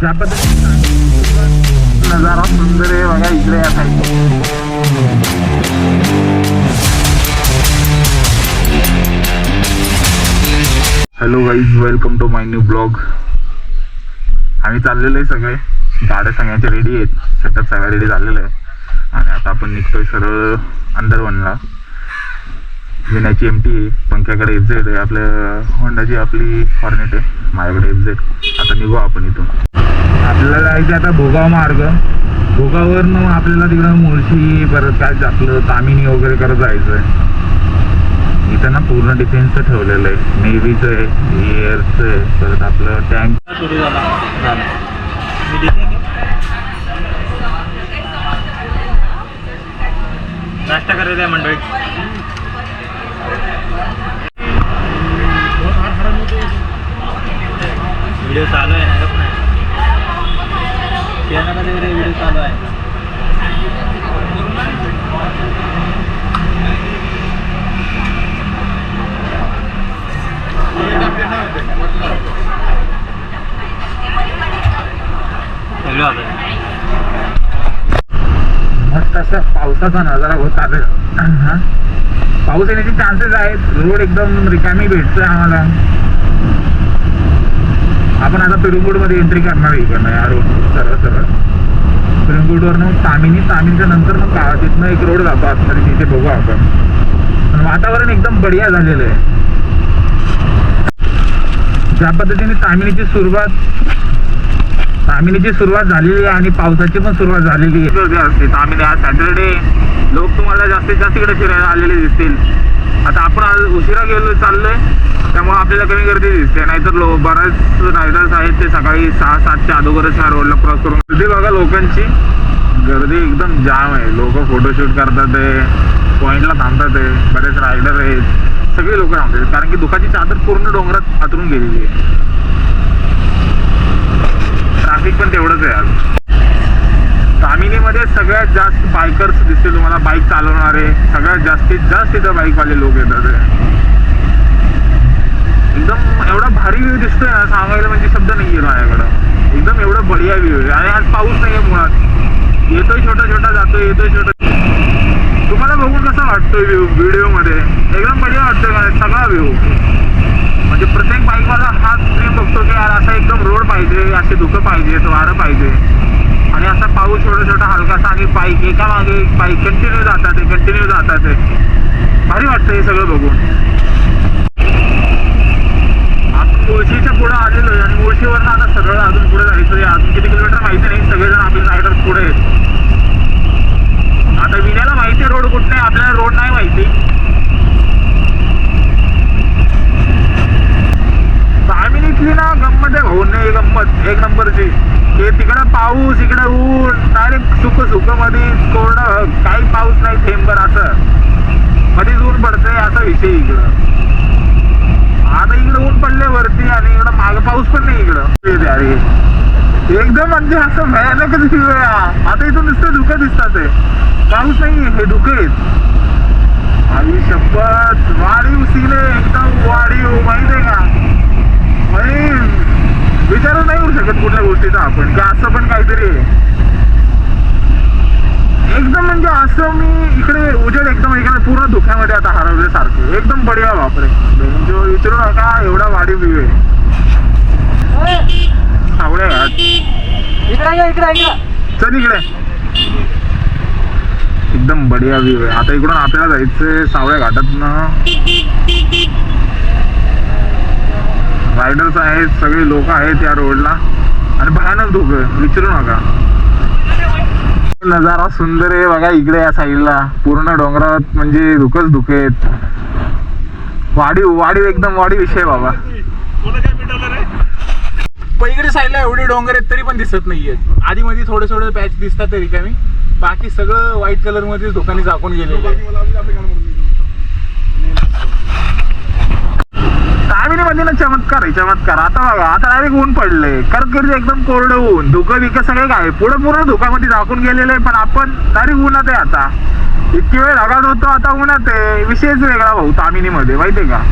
ज्या पद्धतीने नजारा सुंदर आहे बघा इकडे या side hello guys welcome to my new blog आम्ही चाललेलो आहे सगळे. गाड्या सगळ्यांच्या रेडी आहेत. सेटअप सगळ्या रेडी झालेलं आहे आणि आता आपण निघतोय सरळ अंदरवनला. विण्याची एम टी आहे. पंख्याकडे एफ झेड आहे. आपल्या होंडाची आपली हॉर्नेट आहे. माझ्याकडे एफ झेड आता निघू आपण इथून. आपल्याला जायचं आता भोगाव मार्ग. भोगावरनं आपल्याला तिकडं मुळशी परत काय आपलं तामिनी वगैरे करत जायचं आहे इथं ना पूर्ण डिफेन्सचं ठेवलेलं आहे. नेव्हीचं आहे एअरचं आहे परत आपलं टँक सुरू झाला नाश्ता करायला आहे मंडळी. व्हिडिओ चालू आहे पियानामध्ये वगैरे व्हिडिओ चालू आहे. मस्त असं पावसाचा नजारा होत हा. पाऊस येण्याचे चान्सेस आहेत. रोड एकदम रिकामी भेटतोय आम्हाला. आपण आता पिरुंगुडमध्ये एंट्री करणार इकडनं या रोड सरळ सरळ. पिरुंगुडवरनं तामिनी तामिनीच्या नंतर मग का तिथनं एक रोड जातो आतमध्ये तिथे बघू आपण. पण वातावरण एकदम बढिया झालेलं आहे. ज्या पद्धतीने तामिनीची सुरुवात तामिनीची सुरुवात झालेली आहे आणि पावसाची पण सुरुवात झालेली आहे. तामिनी आज सॅटरडे लोक तुम्हाला जास्तीत जास्त इकडे फिरायला आलेले दिसतील. आता आपण आज उशिरा गेलो चाललोय. त्यामुळे आपल्याला कमी गर्दी दिसते नाहीतर लो बऱ्याच रायडर्स आहेत ते सकाळी सहा सातच्या अगोदरच ह्या रोडला क्रॉस करून गर्दी बघा लोकांची. गर्दी एकदम जाम आहे. लोक फोटोशूट करतात आहे. पॉईंटला थांबतात आहे. बरेच रायडर आहेत. सगळे लोक थांबतात. कारण की दुखाची चादर पूर्ण डोंगरात आतरून गेलेली आहे. ट्रॅफिक पण तेवढंच आहे आज. तामिनीमध्ये सगळ्यात जास्त बायकर्स दिसते तुम्हाला. बाईक चालवणारे. सगळ्यात जास्तीत जास्त इथं बाईकवाले लोक येतात एकदम एवढा भारी व्ह्यू दिसतोय ना सांगायला म्हणजे शब्द नाही आहे माझ्याकडं. एकदम एवढं बढिया व्ह्यू आहे. आणि आज पाऊस नाही आहे मुळात. येतोय छोटा छोटा जातोय येतोय छोटा तुम्हाला बघून कसा वाटतोय व्ह्यू व्हिडिओमध्ये? एकदम बढिया वाटतोय मला सगळा व्ह्यू. म्हणजे प्रत्येक बाईकवाला हा प्रेम बघतो की यार असा एकदम रोड पाहिजे असे धुकं पाहिजे वारं पाहिजे. आणि असा पाऊस छोटा छोटा हलकासा आणि बाईक एका मागे एक बाईक कंटिन्यू जातात ते कंटिन्यू जातात. ते भारी वाटतं हे सगळं बघून आपण मुळशीच्या पुढे आलेलो आहे आणि मुळशीवरनं आता सगळं अजून पुढे जायचं आहे अजून किती किलोमीटर माहिती नाही सगळेजण आपले रायडर पुढे आहेत आता विण्याला माहिती आहे रोड कुठे आहे आपल्याला रोड नाही माहिती तामिनीतली ना गंमत आहे भाऊ नाही गंमत एक नंबरची हे तिकडं पाऊस इकडं ऊन डायरेक्ट सुक सुकमध्ये कोरडं काही पाऊस नाही थेंबर असं मध्येच ऊन पडतंय असा विषय इकडं आता इकडं ऊन पडले वरती आणि इकडं माग पाऊस पण नाही इकडं ते अरे एकदम म्हणजे असं भयानकच view आहे आता इथून नुसतं धुकं दिसतात ते. पाऊस नाही हे धुके आणि शपथ वाढीव सीने एकदम वाढीव हो, माहितीये का? म्हणजे विचार नाही होऊ शकत कुठल्या गोष्टीचा आपण का असं पण काहीतरी आहे. एकदम म्हणजे असं मी इकडे उजेड एकदम इकडे पूर्ण धुक्यामध्ये आता हरवले सारखे एकदम बढिया बापरे. म्हणजे विचारू नका एवढा वाढीव आहे. सावळ्या इकडे इकडे चल इकडे. एकदम बढिया व्ह्यू आहे. आता इकडून आपल्याला जायचंय सावळ्या घाटात ना रायडर्स आहेत सगळे लोक आहेत या रोडला आणि भयानक धोकं विचारू नका. नजारा सुंदर आहे बघा इकडे या साईडला. पूर्ण डोंगरात म्हणजे धुकच धुके आहेत. वाढीव वाढीव एकदम वाढीव विषय बाबा. पलीकडे साईडला एवढे डोंगर आहेत तरी पण दिसत नाहीयेत. आधी मध्ये थोडे थोडे पॅच दिसतात तरी कमी बाकी सगळं व्हाईट कलरमध्ये दुकाने झाकून गेलेलं आहे. तामिनी मध्ये ना चमत्कार आहे चमत्कार. आता बघा आता डायरेक्ट ऊन पडले करत एकदम कोरडं ऊन. धुकं बिकं सगळे काय पुढे पूर्ण धुकामध्ये झाकून गेलेलं आहे पण आपण डायरेक्ट उन्हात आहे आता. इतकी वेळ ढगात होतो आता उन्हात आहे. विषयच वेगळा भाऊ तामिनीमध्ये माहितीये का?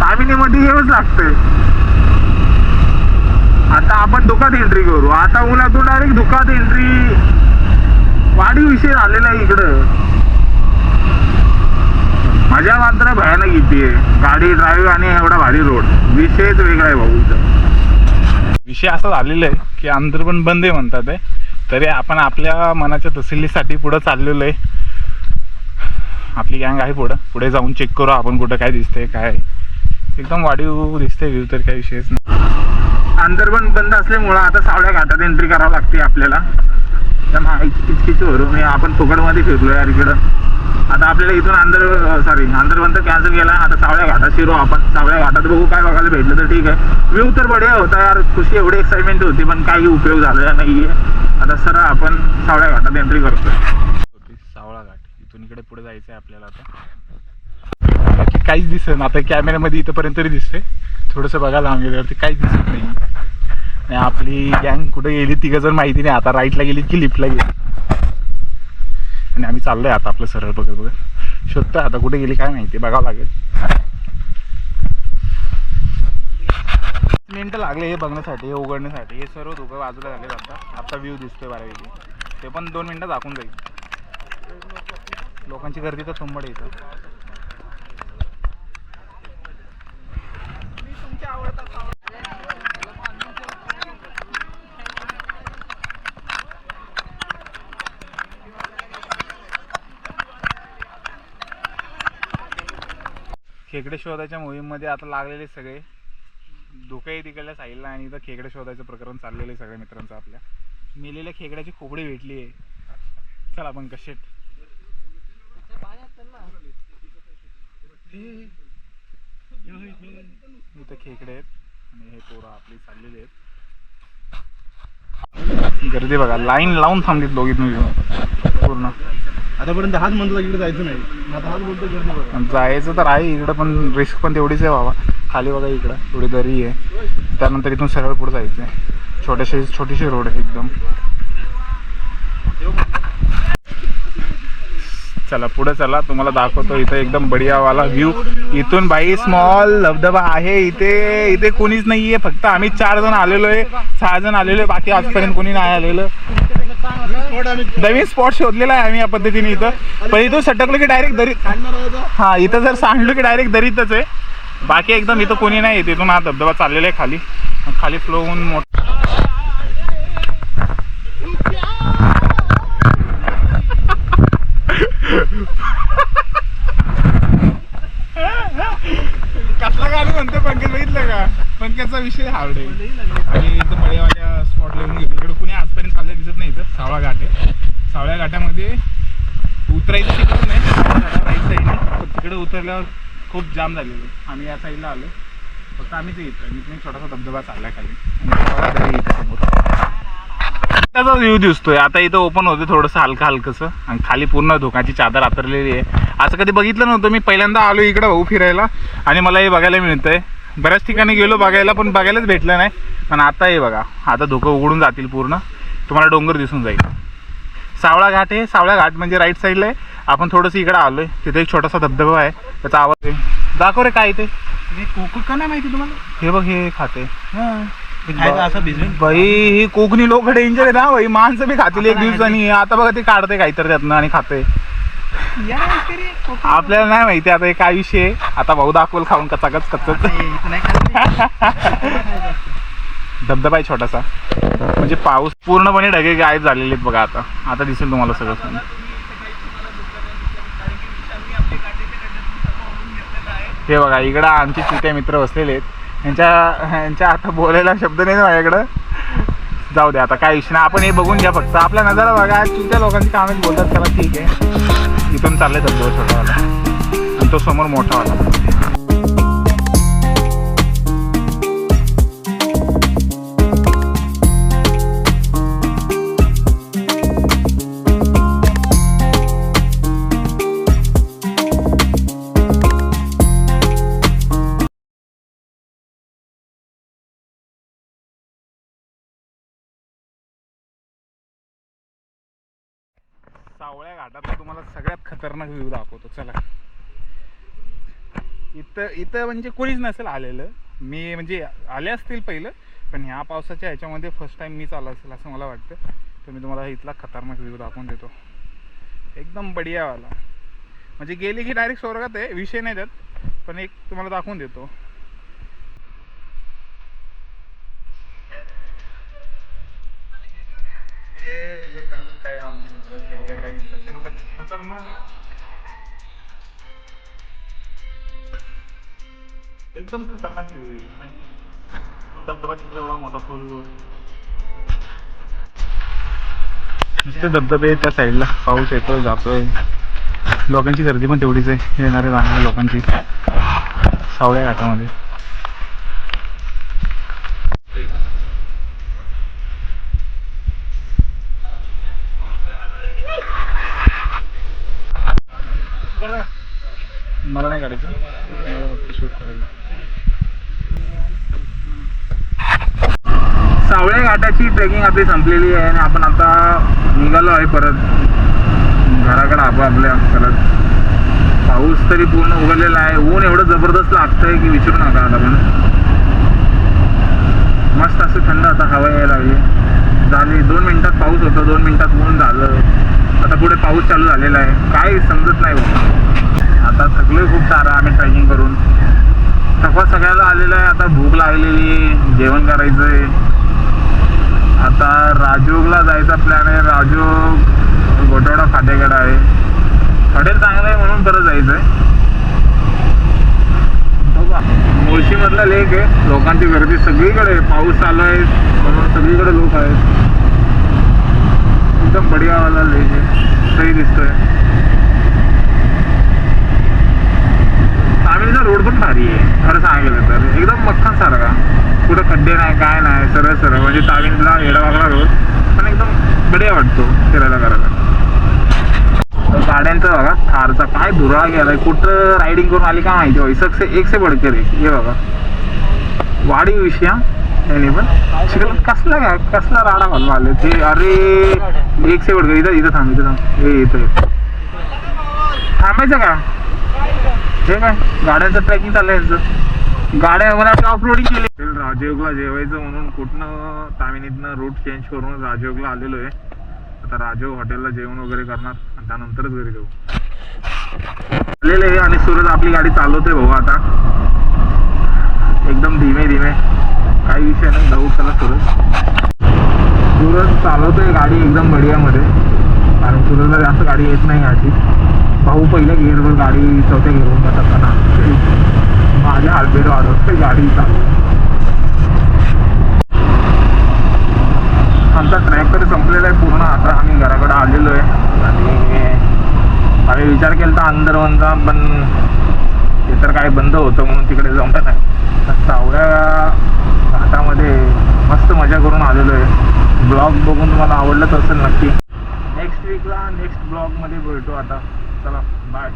तामिनीमध्ये हेच लागतंय. आता आपण धुकात एंट्री करू. आता उन्हातून डायरेक्ट धुकात एंट्री वाढी विषय झालेला आहे इकडं. मजा मात्र भयानक येते. गाडी ड्राईव्ह आणि एवढा भारी रोड विषयच वेगळा आहे भाऊ विषय असा झालेला आहे की अंतर पण बंद आहे म्हणतात आहे. तरी आपण आपल्या मनाच्या तसलीसाठी पुढं चाललेलो आहे. आपली गँग आहे पुढं. पुढे जाऊन चेक करू आपण कुठं काय दिसतंय काय. एकदम वाढीव दिसते व्ह्यू तर काही विषयच नाही. अंतर पण बंद असल्यामुळं आता सावळ्या घाटात एंट्री करावं लागते आपल्याला. त्या चोरून आपण फुकटमध्ये फिरलो यार इकडं. आता आपल्याला इथून अंदर सॉरी अंदरबंद कॅन्सल केला आता सावळ्या घाटात शिरू आपण. सावळ्या घाटात बघू काय बघायला भेटलं तर ठीक आहे. व्ह्यू तर बढिया होता यार खुशी एवढी एक्साइटमेंट होती पण काही उपयोग झालेला नाही आहे आता सर आपण सावळ्या घाटात एंट्री करतोय. सावळा घाट इथून इकडे पुढे जायचं आहे आपल्याला आता. बाकी काहीच दिसत आता कॅमेऱ्यामध्ये इथंपर्यंत तरी दिसते थोडंसं बघायला लांब गेल्यावरती काहीच दिसत नाही. आणि आपली गँग कुठे गेली तिघं जर माहिती नाही आता राईटला गेली की लिफ्टला गेली? आणि आम्ही चाललोय आता आपलं सरळ बघत बघत. शोधतोय आता कुठे गेली काय माहिती बघावं लागेल. मिनटं लागले हे बघण्यासाठी हे उघडण्यासाठी. हे सर्व धुकं बाजूला झाले आता. आता व्ह्यू दिसतोय बऱ्यापैकी ते पण दोन मिनटं दाखवून जाईल. लोकांची गर्दी तर तुंबड आहे खेकडे शोधायच्या मोहीममध्ये आता लागलेले सगळे धुके तिकडल्या साईडला आणि इथं खेकडे शोधायचं प्रकरण चाललेलं आहे सगळ्या मित्रांचं आपल्या. मेलेल्या खेकड्याची खोपडी भेटली आहे. चला आपण कसे इथं खेकडे आहेत आणि हे पोरं आपली चाललेली आहेत. गर्दी बघा लाईन लावून थांबलीत दोघी पूर्ण. आतापर्यंत हाच म्हणतो इकडे जायचं नाही. आता हाच बोलतो गर्दी बघा. जायचं तर आहे इकडं पण रिस्क पण तेवढीच आहे बाबा. खाली बघा इकडं थोडी दरी आहे. त्यानंतर इथून सरळ पुढे जायचं आहे छोटेसे छोटीशी रोड आहे एकदम. चला पुढे चला. तुम्हाला दाखवतो इथं एकदम बढियावाला व्ह्यू इथून बाई स्मॉल धबधबा आहे. इथे इथे कोणीच नाहीये फक्त आम्ही चार जण आलेलो आहे. सहा जण आलेलो आहे. बाकी आजपर्यंत कोणी नाही आलेलं. नवीन स्पॉट शोधलेला आहे आम्ही या पद्धतीने इथं. पण इथून सटकलो की डायरेक्ट दरीत हा इथं जर सांडलो की डायरेक्ट दरीतच आहे. बाकी एकदम इथं कोणी नाही. तिथून हा धबधबा चाललेला आहे खाली. खाली फ्लो होऊन मोठा कसला गाणं म्हणतो पंकज बघितलं का पंकजचा विषय हार्ड आहे. आणि इथं मळेवाल्या स्पॉटला येऊन गेलो. इकडे कुणी आजपर्यंत चाललं दिसत नाही इथं. सावळा घाट आहे. सावळ्या घाटामध्ये उतरायचं तिकडून नाही. राईट साईडने पण तिकडे उतरल्यावर खूप जाम झालेलं आहे. आम्ही या साईडला आलो. फक्त आम्ही ते इथं. इथून छोटासा धबधबा चालला खाली. आणि सावळा दरी आहे समोर. त्याचा व्ह्यू दिसतोय. आता इथं ओपन होते थोडंसं हलकं हलकंसं. आणि खाली पूर्ण धोकाची चादर आतरलेली आहे. असं कधी बघितलं नव्हतं मी. पहिल्यांदा आलो इकडं भाऊ फिरायला. आणि मला हे बघायला मिळतंय. बऱ्याच ठिकाणी गेलो बघायला पण बघायलाच भेटलं नाही. पण आता हे बघा आता धुकं उघडून जातील पूर्ण. तुम्हाला डोंगर दिसून जाईल. सावळा घाट आहे सावळा घाट म्हणजे राईट साईडला आहे. आपण थोडंसं इकडं आलोय तिथे एक छोटासा धबधबा आहे त्याचा आवाज आहे. दाखव रे काय ते. कोकण का नाही माहिती तुम्हाला? हे बघ हे खाते. बाई ही कोकणी लोक डेंजर आहे ना बाई. माणसं बी खातील एक दिवसानी. आता बघा ते काढते काहीतरी त्यातनं आणि खाते आपल्याला नाही माहिती आता हे काय विषय आहे. आता भाऊ दाखवल खाऊन कचाकच कचकच धबधबा आहे छोटासा. म्हणजे पाऊस पूर्णपणे ढगे गायब झालेले आहेत बघा आता. आता दिसेल तुम्हाला सगळं हे बघा इकडं आमचे चित्या मित्र बसलेले आहेत. यांच्या यांच्या आता बोलायला शब्द नाही माझ्याकडं. जाऊ दे आता काय विषय नाही. आपण हे बघून घ्या फक्त. आपला नजारा बघा. चित्या लोकांची कामे बोलतात त्याला ठीक आहे. इथून चालले धबधबा छोटावाला आणि तो समोर मोठावाला सावळ्या घाटातला तुम्हाला सगळ्यात खतरनाक व्ह्यू दाखवतो. चला. इथं इथं म्हणजे कोणीच नसेल आलेलं. मी म्हणजे आले असतील पहिलं पण ह्या पावसाच्या ह्याच्यामध्ये फर्स्ट टाईम मीच आला असेल असं मला वाटतं. तर मी तुम्हाला इथला खतरनाक व्ह्यू दाखवून देतो. एकदम बढियावाला. म्हणजे गेली की डायरेक्ट स्वर्गात आहे विषय नाही त्यात. पण एक तुम्हाला दाखवून देतो. एकदम खतरनाक धबधबा तिकडे एवढा मोठा फुल नुसते धबधबे त्या साईडला पाऊस येतोय जातोय. लोकांची गर्दी पण तेवढीच आहे. येणारे जाणाऱ्या लोकांची. सावळ्या घाटामध्ये. मला नाही काढायचं. शूट करायचं. सावळे घाटाची ट्रेकिंग आपली संपलेली आहे आणि आपण आता निघालो आहे परत. घराकडे आपल्या परत. पाऊस तरी पूर्ण उघडलेला आहे. ऊन एवढं जबरदस्त लागतंय की विचारू नका आता पण. मस्त असं थंड आता हवा यायला लागली. झाली दोन मिनिटात पाऊस होतो दोन मिनिटात ऊन झालं. आता पुढे पाऊस चालू झालेला आहे. काय समजत नाही आता थकलोय खूप सारा आम्ही ट्रेकिंग करून. थकवा सगळ्याला आलेला आहे. आता भूक लागलेली आहे. जेवण करायचं आहे आता राजोगला जायचा प्लॅन आहे. राजोग गोटवडा फाटेकडे आहे. हॉटेल चांगलं आहे म्हणून परत जायचं आहे बघा मुळशीमधला लेक आहे. लोकांची गर्दी सगळीकडे पाऊस चालू आहे. म्हणून सगळीकडे लोक आहेत. एकदम बढियावाला लेज आहे सही दिसतोय. तामिळचा रोड पण भारी आहे. खरं सांगितलं तर. एकदम मक्खन सारखा. कुठं खड्डे नाही काय नाही सरळ सरळ. म्हणजे तामिळला येडावागला रोड पण एकदम बढिया वाटतो फिरायला करायला. तर गाड्यांचं बघा थारचा काय धुरा गेलाय. कुठं रायडिंग करून आली काय माहिती? बघा एक से बडके रे. हे बघा. वाढीव विषया नाही याने पण. शिकलं कसला काय कसला राडा घालून आले ते अरे एक सेकंड इथं इथं थांब इथं थांब. हे इथं थांबायचं का? हे काय? गाड्यांचं ट्रॅकिंग चाललंय यांचं. गाड्या मला वाटतं ऑफ रोडिंग केली राजयोगला जेवायचं म्हणून कुठनं तामिनीतनं रूट चेंज करून राजयोगला आलेलो आहे. आता राजयोग हॉटेलला जेवण वगैरे करणार आणि त्यानंतरच घरी जाऊ. आलेले आहे आणि सूरज आपली गाडी चालवते भाऊ आता. एकदम धीमे धीमे. काही विषय नाही जाऊ चला सूरज सूरज चालवतोय गाडी एकदम बढियामध्ये. कारण सूरजला जास्त गाडी येत नाही अशी भाऊ पहिल्या गिअरवर गाडी चौथ्या गिअरवर जाताना माझ्या हालबेड वाढवतोय गाडी चालू आमचा ट्रॅक तर संपलेला आहे पूर्ण. आता आम्ही घराकडे आलेलो आहे. आणि आम्ही विचार केला तर अंदरवनचा पण ते तर काय बंद होतं म्हणून तिकडे जमलं नाही सावड्या सावळ्या घाटामध्ये मस्त मजा करून आलेलो आहे. ब्लॉग बघून तुम्हाला आवडलंच असेल नक्की. नेक्स्ट वीकला नेक्स्ट ब्लॉगमध्ये भेटू आता. चला बाय